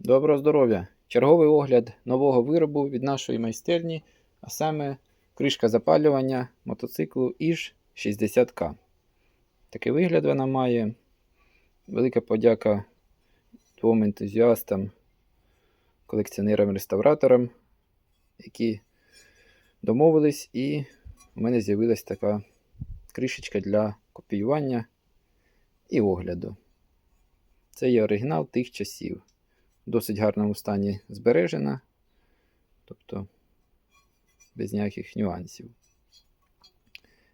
Доброго здоров'я! Черговий огляд нового виробу від нашої майстерні, а саме кришка запалювання мотоциклу іж 60К. Такий вигляд вона має. Велика подяка двом ентузіастам, колекціонерам-реставраторам, які домовились, і у мене з'явилась така кришечка для копіювання і огляду. Це є оригінал тих часів. Досить гарному стані збережена, тобто без ніяких нюансів.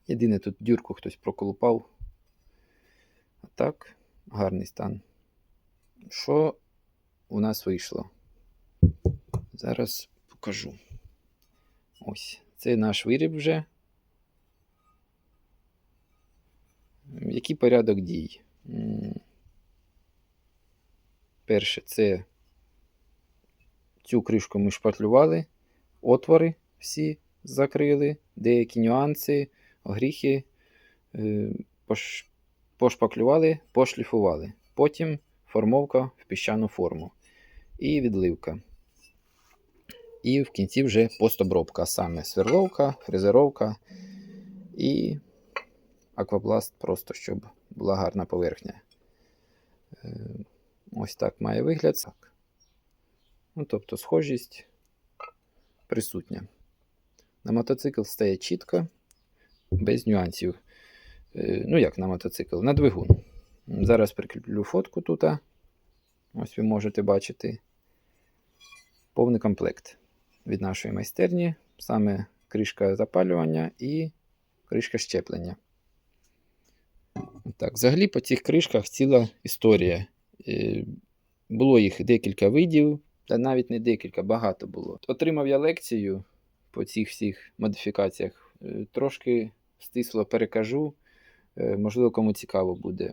Єдине тут дюрку хтось проколупав. А так, гарний стан. Що у нас вийшло? Зараз покажу. Ось, це наш виріб вже. Який порядок дій? Перше, це цю кришку ми шпатлювали, отвори всі закрили, деякі нюанси, огріхи е, пошпаклювали, пошліфували. Потім формовка в піщану форму і відливка. І в кінці вже постобробка, саме сверловка, фрезеровка і аквапласт, просто щоб була гарна поверхня. Е, Ось так має вигляд. Ну, тобто схожість присутня. На мотоцикл стає чітко, без нюансів. Е, Ну, як на мотоцикл? На двигун. Зараз прикріплю фотку тут. Ось ви можете бачити повний комплект від нашої майстерні. Саме кришка запалювання і кришка щеплення. Так, взагалі по цих кришках ціла історія. Е, Було їх декілька видів, та навіть не декілька, багато було. Отримав я лекцію по цих всіх модифікаціях. Е, Трошки стисло перекажу, е, можливо, кому цікаво буде.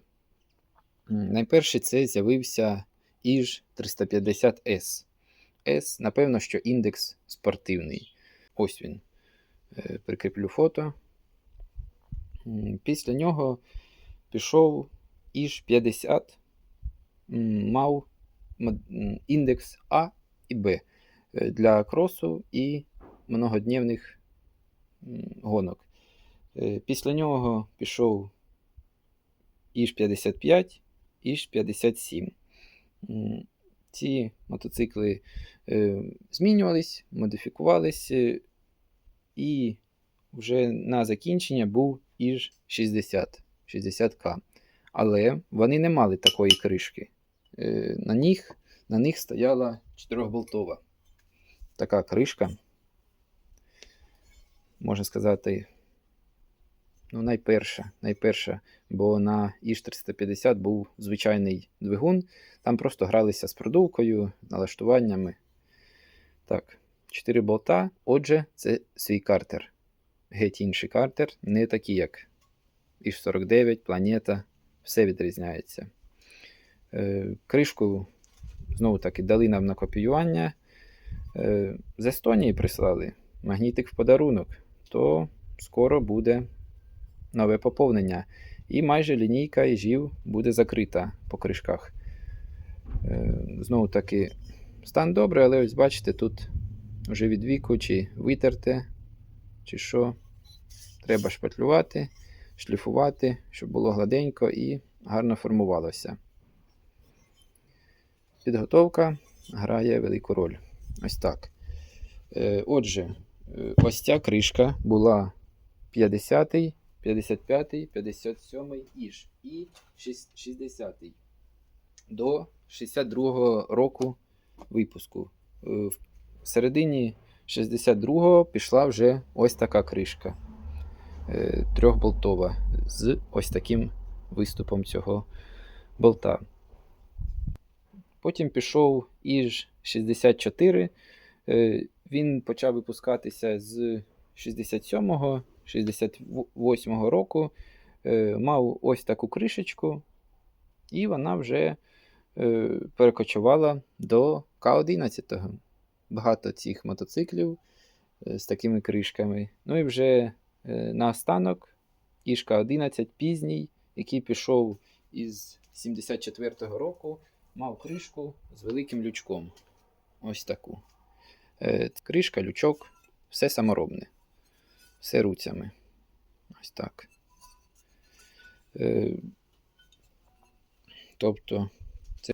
Найперше це з'явився іж 350S. S, напевно, що індекс спортивний. Ось він. Е, Прикріплю фото. Після нього пішов іж 50 мав індекс А і Б е, для кросу і многодневних гонок. Е, Після нього пішов іж 55, іж 57. Ці мотоцикли е, змінювались, модифікувались, і вже на закінчення був іж 60, 60К. Але вони не мали такої кришки. Е, На них, на них стояла 4-болтова така кришка. Можна сказати, ну, найперша, найперша, бо на іж 350 був звичайний двигун. Там просто гралися з продувкою, налаштуваннями. Так, 4 болта. Отже, це свій картер. Геть інший картер, не такий, як іж 49, планета. Все відрізняється. Е, кришку знову таки дали нам на копіювання. Е, з Естонії прислали магнітик в подарунок, то скоро буде нове поповнення. І майже лінійка іжів буде закрита по кришках. Е, знову таки, стан добрий, але ось бачите, тут вже від віку, чи витерте, чи що. Треба шпатлювати, шліфувати, щоб було гладенько і гарно формувалося. Підготовка грає велику роль. Ось так. Е, Отже, е, ось ця кришка була 50-й, 55-й, 57-й іж і 60-й до 62-го року випуску. Е, В середині 62-го пішла вже ось така кришка. Трьохболтова з ось таким виступом цього болта. Потім пішов іж 64. Е, Він почав випускатися з 67-го, 68-го року. Е, Мав ось таку кришечку, і вона вже е, перекочувала до К-11. Багато цих мотоциклів з такими кришками. Ну і вже е, наостанок іж К-11 пізній, який пішов із 74-го року мав кришку з великим лючком. Ось таку. Е, кришка, лючок, все саморобне. Все руцями. Ось так. Е, тобто, це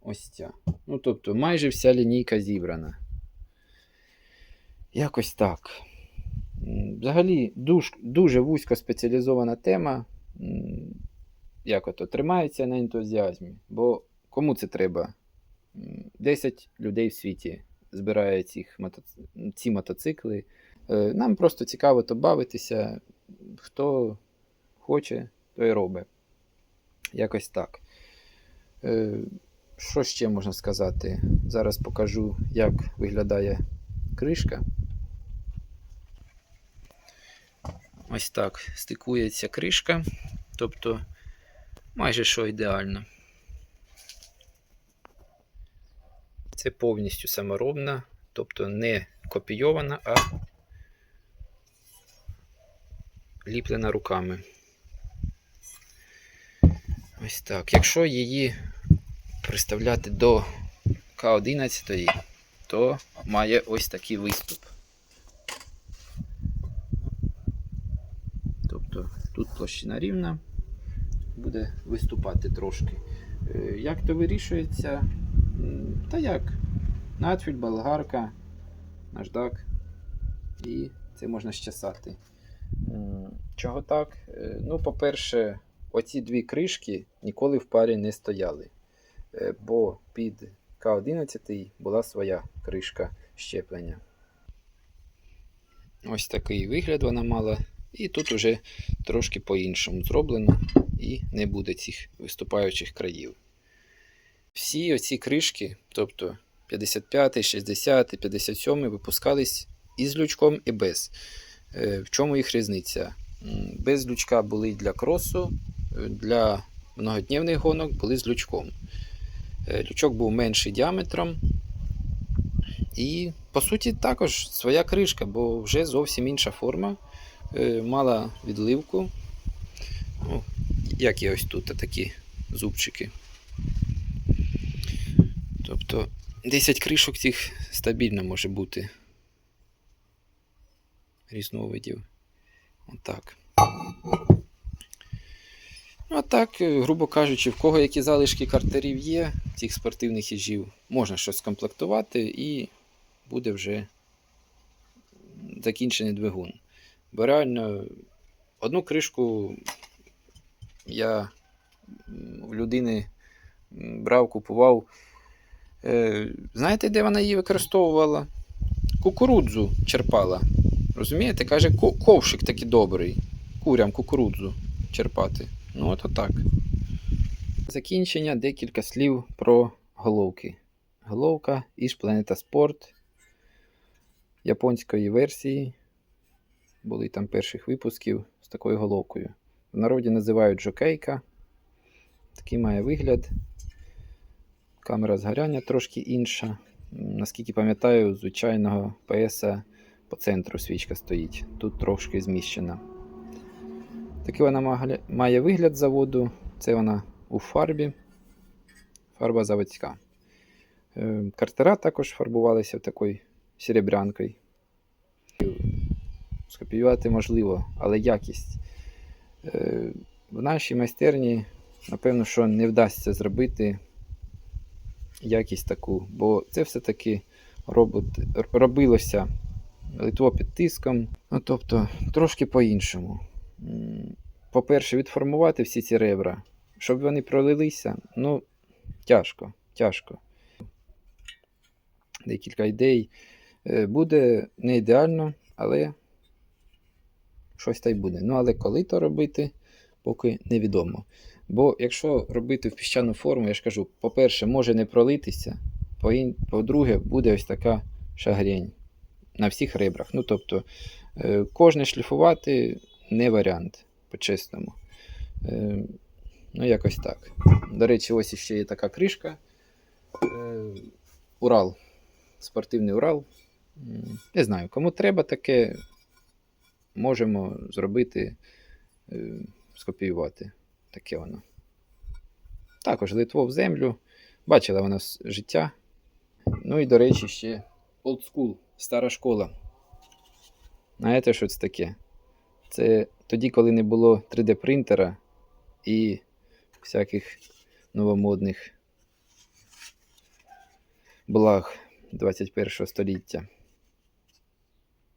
ось ця. Ну, тобто, майже вся лінійка зібрана. Якось так. Взагалі, дуж, дуже вузько спеціалізована тема. Як ото тримається на ентузіазмі. Бо кому це треба? М, 10 людей в світі збирає цих мотоци... ці мотоцикли. Е, Нам просто цікаво то бавитися. Хто хоче, той робить. Якось так. Е, Що ще можна сказати? Зараз покажу, як виглядає кришка. Ось так стикується кришка. Тобто майже що ідеально. Це повністю саморобна, тобто не копійована, а ліплена руками. Ось так. Якщо її приставляти до К11, то має ось такий виступ. Тобто тут площина рівна, буде виступати трошки. Е, Як то вирішується? Та як? Надфіль, болгарка, наждак. І це можна щасати. Чого так? Е, Ну, по-перше, оці дві кришки ніколи в парі не стояли. Е, Бо під К11 була своя кришка щеплення. Ось такий вигляд вона мала. І тут уже трошки по-іншому зроблено і не буде цих виступаючих країв. Всі оці кришки, тобто 55, 60, 57, випускались із лючком і без. Е, В чому їх різниця? Без лючка були для кросу, е, для многодневних гонок були з лючком. Е, Лючок був менший діаметром. І, по суті, також своя кришка, бо вже зовсім інша форма. Мала відливку. О, як і ось тут такі зубчики. Тобто 10 кришок цих стабільно може бути різновидів. Отак. Ну, а так, е, грубо кажучи, в кого які залишки картерів є, цих спортивних їжів, можна щось скомплектувати і буде вже закінчений двигун. Бо реально, одну кришку я в людини брав, купував. Е, Знаєте, де вона її використовувала? Кукурудзу черпала. Розумієте? Каже, ковшик такий добрий. Курям кукурудзу черпати. Ну, от отак. Закінчення декілька слів про головки. Головка із Planeta Sport японської версії. Були там перших випусків з такою головкою. В народі називають жокейка. Такий має вигляд. Камера згоряння трошки інша. Наскільки пам'ятаю, звичайного PS по центру свічка стоїть. Тут трошки зміщена. Такий вона має вигляд заводу. Це вона у фарбі. Фарба заводська. Е, Картера також фарбувалися такою серебрянкою. Скопіювати можливо, але якість. Е, В нашій майстерні, напевно, що не вдасться зробити якість таку, бо це все-таки робилося литво під тиском. Ну, тобто, трошки по-іншому. По-перше, відформувати всі ці ребра, щоб вони пролилися, ну, тяжко, тяжко. Декілька ідей. Е, Буде не ідеально, але щось та й буде. Ну, але коли то робити, поки невідомо. Бо якщо робити в піщану форму, я ж кажу, по-перше, може не пролитися, по-друге, буде ось така шагрень на всіх ребрах. Ну, тобто, е, кожне шліфувати не варіант, по-чесному. Е, ну, якось так. До речі, ось ще є така кришка. Е, Урал. Спортивний Урал. Не знаю, кому треба таке, можемо зробити, скопіювати. Таке воно. Також литво в землю. Бачила вона життя. Ну і, до речі, ще old school, стара школа. Знаєте, що це таке? Це тоді, коли не було 3D принтера і всяких новомодних благ 21 століття.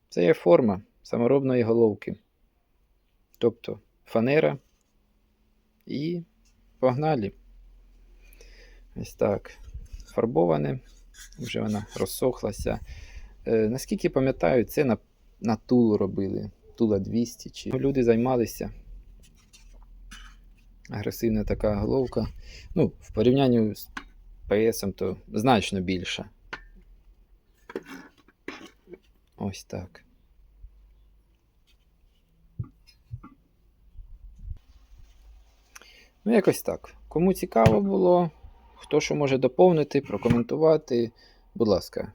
Це є форма саморобної головки. Тобто фанера і погнали. Ось так. Фарбоване. Вже вона розсохлася. Е, наскільки пам'ятаю, це на, на тул робили. Тула 200. Чи... Люди займалися. Агресивна така головка. Ну, в порівнянні з PS, то значно більша. Ось так. Ну, якось так. Кому цікаво було, хто що може доповнити, прокоментувати, будь ласка,